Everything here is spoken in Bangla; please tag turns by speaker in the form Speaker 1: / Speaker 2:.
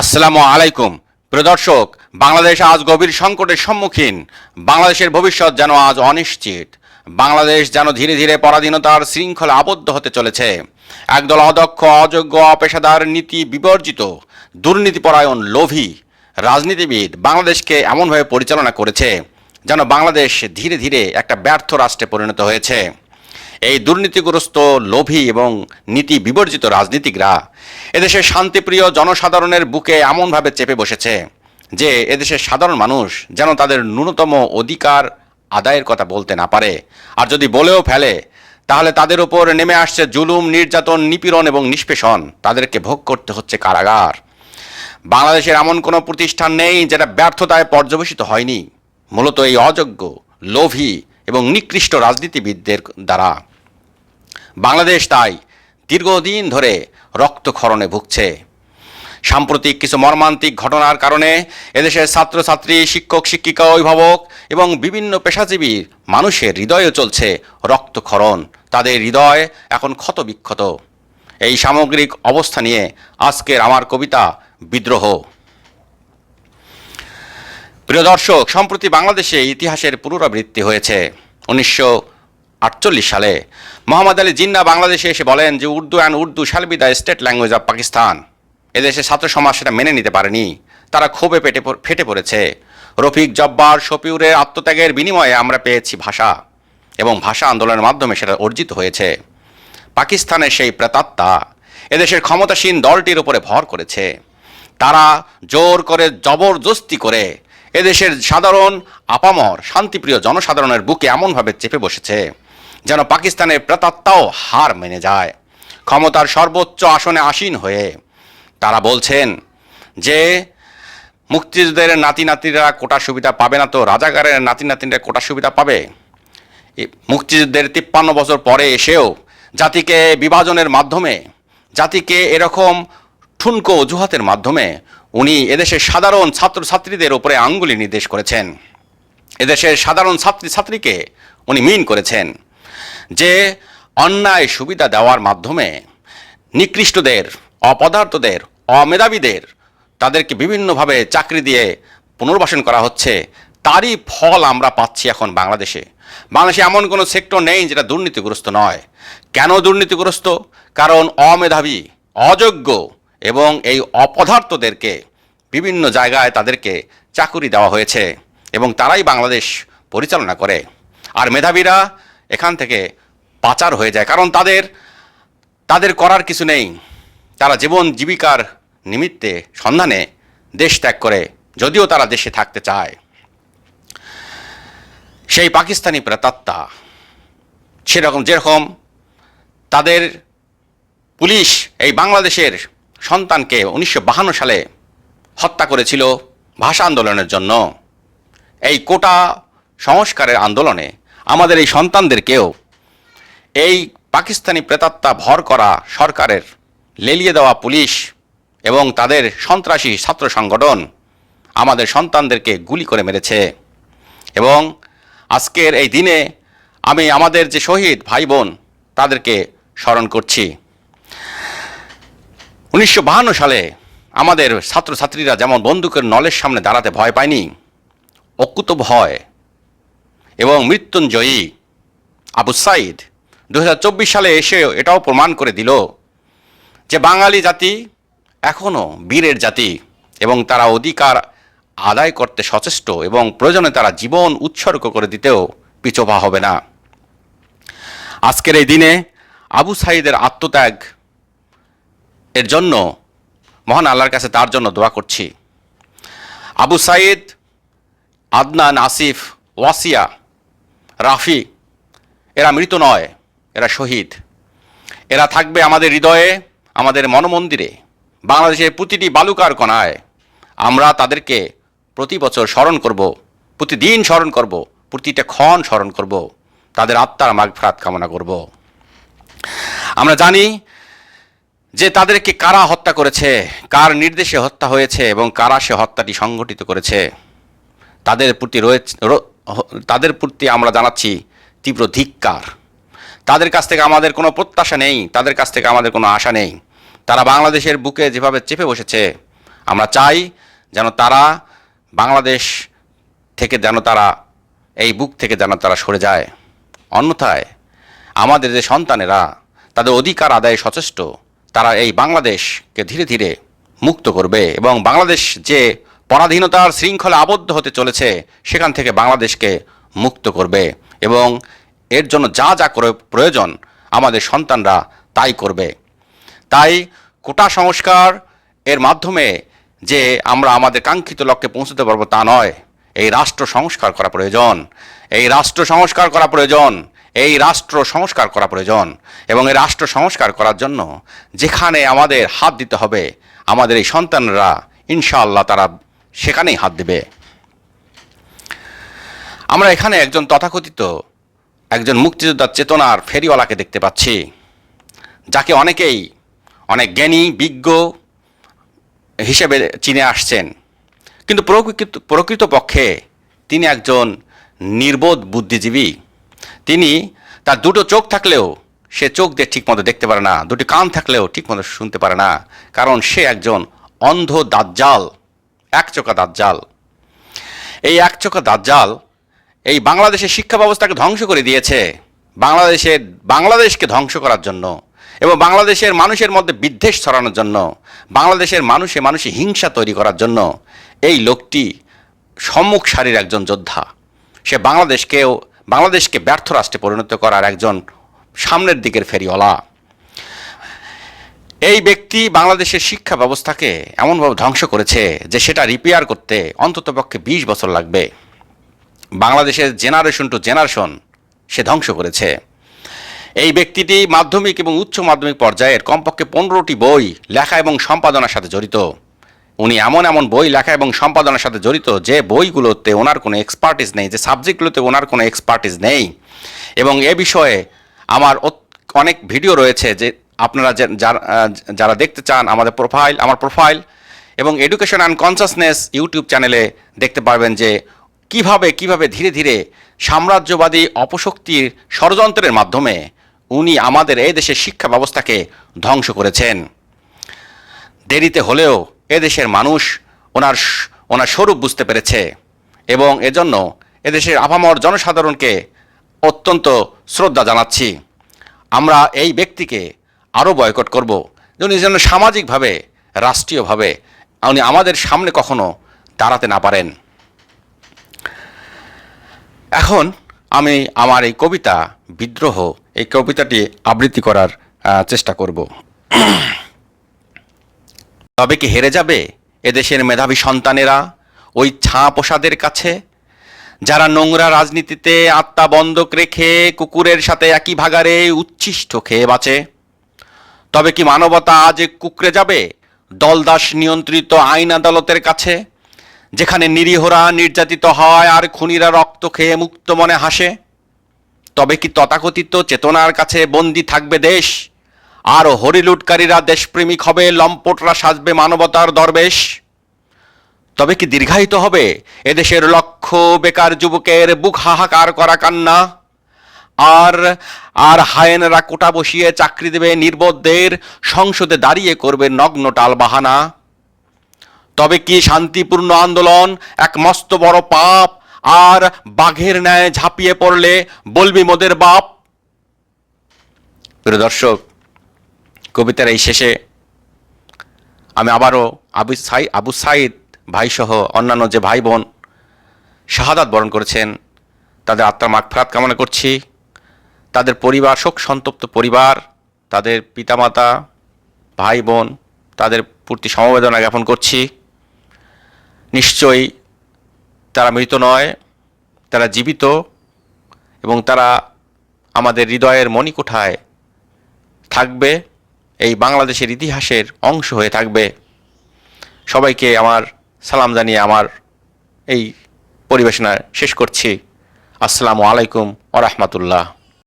Speaker 1: আসসালামু আলাইকুম। প্রদর্শক বাংলাদেশ আজ গভীর সংকটের সম্মুখীন। বাংলাদেশের ভবিষ্যৎ যেন আজ অনিশ্চিত। বাংলাদেশ যেন ধীরে ধীরে পরাধীনতার শৃঙ্খলা আবদ্ধ হতে চলেছে। একদল অদক্ষ, অযোগ্য, অপেশাদার নীতি বিবর্জিত, দুর্নীতিপরায়ণ, লোভী রাজনীতিবিদ বাংলাদেশকে এমনভাবে পরিচালনা করেছে, যেন বাংলাদেশ ধীরে ধীরে একটা ব্যর্থ রাষ্ট্রে পরিণত হয়েছে। এই দুর্নীতিগ্রস্ত, লোভী এবং নীতি বিবর্জিত রাজনীতিকরা এদেশের শান্তিপ্রিয় জনসাধারণের বুকে এমনভাবে চেপে বসেছে যে এদেশের সাধারণ মানুষ যেন তাদের ন্যূনতম অধিকার আদায়ের কথা বলতে না পারে। আর যদি বলেও ফেলে, তাহলে তাদের উপর নেমে আসছে জুলুম, নির্যাতন, নিপীড়ন এবং নিষ্পেষণ। তাদেরকে ভোগ করতে হচ্ছে কারাগার। বাংলাদেশের এমন কোনো প্রতিষ্ঠান নেই যেটা ব্যর্থতায় পর্যবেসিত হয়নি। মূলত এই অযোগ্য, লোভী এবং নিকৃষ্ট রাজনীতিবিদদের দ্বারা। বাংলাদেশ তাই দীর্ঘদিন ধরে রক্তক্ষরণে ভুগছে। সাম্প্রতিক কিছু মর্মান্তিক ঘটনার কারণে এদেশের ছাত্রছাত্রী, শিক্ষক, শিক্ষিকা, অভিভাবক এবং বিভিন্ন পেশাজীবী মানুষের হৃদয়ে চলছে রক্তক্ষরণ। তাদের হৃদয় এখন ক্ষতবিক্ষত। এই সামগ্রিক অবস্থা নিয়ে আজকের আমার কবিতা বিদ্রোহ। প্রিয় দর্শক, সম্প্রতি বাংলাদেশে ইতিহাসের পুনরাবৃত্তি হয়েছে। উনিশশো আটচল্লিশ সালে। মোহাম্মদ আলী জিন্না বাংলাদেশে এসে বলেন যে Urdu and Urdu shall be the state language of Pakistan. এদেশের ছাত্র সমাজ সেটা মেনে নিতে পারেনি। তারা ক্ষোভে পেটে ফেটে পড়েছে। রফিক জব্বার শফিউরের আত্মত্যাগের বিনিময়ে আমরা পেয়েছি ভাষা এবং ভাষা আন্দোলনের মাধ্যমে সেটা অর্জিত হয়েছে। পাকিস্তানের সেই প্রেতাত্মা এদেশের ক্ষমতাসীন দলটির উপরে ভর করেছে। তারা জোর করে জবরদস্তি করে এদেশের সাধারণ, আপামর, শান্তিপ্রিয় জনসাধারণের বুকে এমনভাবে চেপে বসেছে। যেন পাকিস্তানের প্রেতাত্মাও হার মেনে যায়। ক্ষমতার সর্বোচ্চ আসনে আসীন হয়ে তারা বলছেন যে, মুক্তিযুদ্ধের নাতি নাতিরা কোটা সুবিধা পাবে না তো, রাজাকারের নাতি নাতিরা কোটা সুবিধা পাবে? মুক্তিযুদ্ধের তিপ্পান্ন বছর পরে এসেও জাতিকে বিভাজনের মাধ্যমে, জাতিকে এরকম ঠুনকো অজুহাতের মাধ্যমে উনি এদেশের সাধারণ ছাত্রছাত্রীদের উপরে আঙ্গুলি নির্দেশ করেছেন। এদেশের সাধারণ ছাত্রী ছাত্রীকে উনি মিন করেছেন। যে অন্যায় সুবিধা দেওয়ার মাধ্যমে নিকৃষ্টদের, অপদার্থদের, অমেধাবীদের তাদেরকে বিভিন্নভাবে চাকরি দিয়ে পুনর্বাসন করা হচ্ছে, তারই ফল আমরা পাচ্ছি এখন বাংলাদেশে। বাংলাদেশে এমন কোনো সেক্টর নেই যেটা দুর্নীতিগ্রস্ত নয়। কেন দুর্নীতিগ্রস্ত? কারণ অমেধাবী, অযোগ্য এবং এই অপদার্থদেরকে বিভিন্ন জায়গায় তাদেরকে চাকুরি দেওয়া হয়েছে এবং তারাই বাংলাদেশ পরিচালনা করে। আর মেধাবীরা এখান থেকে পাচার হয়ে যায়। কারণ তাদের তাদের করার কিছু নেই। তারা জীবন জীবিকার নিমিত্তে সন্ধানে দেশ ত্যাগ করে, যদিও তারা দেশে থাকতে চায়। সেই পাকিস্তানি প্রেতাত্মা, সেরকম, যেরকম তাদের পুলিশ এই বাংলাদেশের সন্তানকে উনিশশো সালে হত্যা করেছিল ভাষা আন্দোলনের জন্য। এই কোটা সংস্কারের আন্দোলনে আমাদের এই সন্তানদেরকেও এই পাকিস্তানি প্রেতাত্মা ভর করা সরকারের লেলিয়ে দেওয়া পুলিশ এবং তাদের সন্ত্রাসী ছাত্র সংগঠন আমাদের সন্তানদেরকে গুলি করে মেরেছে। এবং আজকের এই দিনে আমি আমাদের যে শহীদ ভাই বোন তাদেরকে স্মরণ করছি। উনিশশো সালে আমাদের ছাত্রছাত্রীরা যেমন বন্দুকের নলের সামনে দাঁড়াতে ভয় পায়নি অকুত ভয় এবং মৃত্যুঞ্জয়ী আবু সাইদ দু সালে এসে এটাও প্রমাণ করে দিল যে বাঙালি জাতি এখনও বীরের জাতি এবং তারা অধিকার আদায় করতে সচেষ্ট এবং প্রয়োজনে তারা জীবন উৎসর্গ করে দিতেও পিছোপা হবে না। আজকের এই দিনে আবু সাইদের আত্মত্যাগ এর জন্য মহান আল্লাহর কাছে তার জন্য দোয়া করছি। আবু সাইদ, আদনান আসিফ, ওয়াসিয়া রাফি, এরা মৃত নয়, এরা শহীদ। এরা থাকবে আমাদের হৃদয়ে, আমাদের মনমন্দিরে, বাংলাদেশের প্রতিটি বালুকার কণায়। আমরা তাদেরকে প্রতি বছর স্মরণ করব, প্রতিদিন স্মরণ করব, প্রতিটা ক্ষণ স্মরণ করব, তাদের আত্মার মাগফরাত কামনা করব। আমরা জানি যে তাদেরকে কারা হত্যা করেছে, কার নির্দেশে হত্যা হয়েছে এবং কারা সে হত্যাটি সংঘটিত করেছে। তাদের প্রতি রয়েছে তাদের প্রতি আমরা জানাচ্ছি তীব্র ধিক্কার। তাদের কাছ থেকে আমাদের কোনো প্রত্যাশা নেই, তাদের কাছ থেকে আমাদের কোনো আশা নেই। তারা বাংলাদেশের বুকে যেভাবে চেপে বসেছে, আমরা চাই যেন তারা বাংলাদেশ থেকে যেন তারা, এই বুক থেকে যেন তারা সরে যায়। অন্যথায় আমাদের যে সন্তানেরা, তাদের অধিকার আদায়ে সচেষ্ট, তারা এই বাংলাদেশকে ধীরে ধীরে মুক্ত করবে এবং বাংলাদেশ যে পরাধীনতার শৃঙ্খলা আবদ্ধ হতে চলেছে, সেখান থেকে বাংলাদেশকে মুক্ত করবে এবং এর জন্য যা যা করে প্রয়োজন আমাদের সন্তানরা তাই করবে। তাই কোটা সংস্কার এর মাধ্যমে যে আমরা আমাদের কাঙ্ক্ষিত লক্ষ্যে পৌঁছতে পারব তা নয়। এই রাষ্ট্র সংস্কার করা প্রয়োজন। এই রাষ্ট্র সংস্কার করা প্রয়োজন। এই রাষ্ট্র সংস্কার করা প্রয়োজন। এবং এই রাষ্ট্র সংস্কার করার জন্য যেখানে আমাদের হাত দিতে হবে, আমাদের এই সন্তানরা ইনশাআল্লাহ তারা সেখানেই হাত দেবে। আমরা এখানে একজন তথাকথিত, একজন মুক্তিযোদ্ধার চেতনার ফেরিওয়ালাকে দেখতে পাচ্ছি, যাকে অনেকেই অনেক জ্ঞানী, বিজ্ঞ হিসেবে চিনে আসছেন। কিন্তু প্রকৃত, প্রকৃতপক্ষে তিনি একজন নির্বোধ বুদ্ধিজীবী। তিনি তার দুটো চোখ থাকলেও সে চোখ দিয়ে ঠিকমতো দেখতে পারে না, দুটি কান থাকলেও ঠিকমতো শুনতে পারে না, কারণ সে একজন অন্ধ দাজ্জাল। একচোখা দাজ্জাল। এই একচোখা দাজ্জাল এই বাংলাদেশের শিক্ষা ব্যবস্থাকে ধ্বংস করে দিয়েছে। বাংলাদেশের, বাংলাদেশকে ধ্বংস করার জন্য এবং বাংলাদেশের মানুষের মধ্যে বিদ্বেষ ছড়ানোর জন্য, বাংলাদেশের মানুষে মানুষে হিংসা তৈরি করার জন্য এই লোকটি সম্মুখ সারির একজন যোদ্ধা। সে বাংলাদেশকেও, বাংলাদেশকে ব্যর্থ রাষ্ট্রে পরিণত করার একজন সামনের দিকের ফেরিওয়ালা। এই ব্যক্তি বাংলাদেশের শিক্ষা ব্যবস্থাকে এমনভাবে ধ্বংস করেছে যে সেটা রিপেয়ার করতে অন্ততপক্ষে বিশ বছর লাগবে। বাংলাদেশের জেনারেশন টু জেনারেশন সে ধ্বংস করেছে। এই ব্যক্তিটি মাধ্যমিক এবং উচ্চ মাধ্যমিক পর্যায়ের কমপক্ষে পনেরোটি বই, লেখা এবং সম্পাদনার সাথে জড়িত। উনি এমন এমন বই, লেখা এবং সম্পাদনার সাথে জড়িত যে বইগুলোতে ওনার কোনো এক্সপার্টিস নেই, যে সাবজেক্টগুলোতে ওনার কোনো এক্সপার্টিস নেই। এবং এ বিষয়ে আমার অনেক ভিডিও রয়েছে যে আপনারা যারা দেখতে চান আমাদের প্রোফাইল আমার প্রোফাইল এবং এডুকেশন অ্যান্ড কনসাসনেস ইউটিউব চ্যানেলে দেখতে পারবেন যে কীভাবে কীভাবে ধীরে ধীরে সাম্রাজ্যবাদী অপশক্তির ষড়যন্ত্রের মাধ্যমে উনি আমাদের এই দেশের শিক্ষা ব্যবস্থাকে ধ্বংস করেছেন। দেরিতে হলেও এদেশের মানুষ ওনার ওনার স্বরূপ বুঝতে পেরেছে এবং এজন্য এদেশের আপামর জনসাধারণকে অত্যন্ত শ্রদ্ধা জানাচ্ছি। আমরা এই ব্যক্তিকে আরও বয়কট করব। উনি যেন সামাজিকভাবে, রাষ্ট্রীয়ভাবে উনি আমাদের সামনে কখনো দাঁড়াতে না পারেন। এখন আমি আমার এই কবিতা, বিদ্রোহ, এই কবিতাটি আবৃত্তি করার চেষ্টা করব। তবে কি হেরে যাবে এদেশের মেধাবী সন্তানেরা ওই ছাঁ পোষাদের কাছে? যারা নোংরা রাজনীতিতে আত্মা বন্ধক রেখে কুকুরের সাথে একই ভাগারে উচ্ছিষ্ট খেয়ে বাঁচে? তবে কি মানবতা আজ কুকরে যাবে? দলদাস নিয়ন্ত্রিত আইন আদালতের কাছে, যেখানে নিরীহরা নির্যাতিত হয় আর খুনিরা রক্ত খেয়ে মুক্ত মনে হাসে? তবে কি তথাকথিত চেতনার কাছে বন্দি থাকবে দেশ? আর হরিলুটকারীরা দেশপ্রেমিক হবে, লম্পটরা সাজবে মানবতার দরবেশ? তবে কি দীর্ঘায়িত হবে এদেশের লক্ষ বেকার যুবকের বুক হাহাকার করা কান্না? আর আর হায়েনরা কোটা বসিয়ে চাকরি দেবে নির্বোধদের, সংসদে দাঁড়িয়ে করবে নগ্ন টাল বাহানা তবে কি শান্তিপূর্ণ আন্দোলন, এক মস্ত বড় পাপ, আর বাঘের ন্যায় ঝাঁপিয়ে পড়লে বলবি মোদের বাপ? প্রিয় দর্শক, কবিতার এই শেষে আমি আবারও আবু সাই, আবু সাইদ ভাইসহ অন্যান্য যে ভাই বোন শাহাদাত বরণ করেছেন, তাদের আত্মার মাগফরাত কামনা করছি। তাদের পরিবার, শোক সন্তপ্ত পরিবার, তাদের পিতামাতা, ভাই বোন, তাদের প্রতি সমবেদনা জ্ঞাপন করছি। নিশ্চয়ই তারা মৃত নয়, তারা জীবিত এবং তারা আমাদের হৃদয়ের মণিকোঠায় থাকবে, এই বাংলাদেশের ইতিহাসের অংশ হয়ে থাকবে। সবাইকে আমার সালাম জানিয়ে আমার এই পরিবেশনা শেষ করছি। আসসালামু আলাইকুম ওরহমতুল্লাহ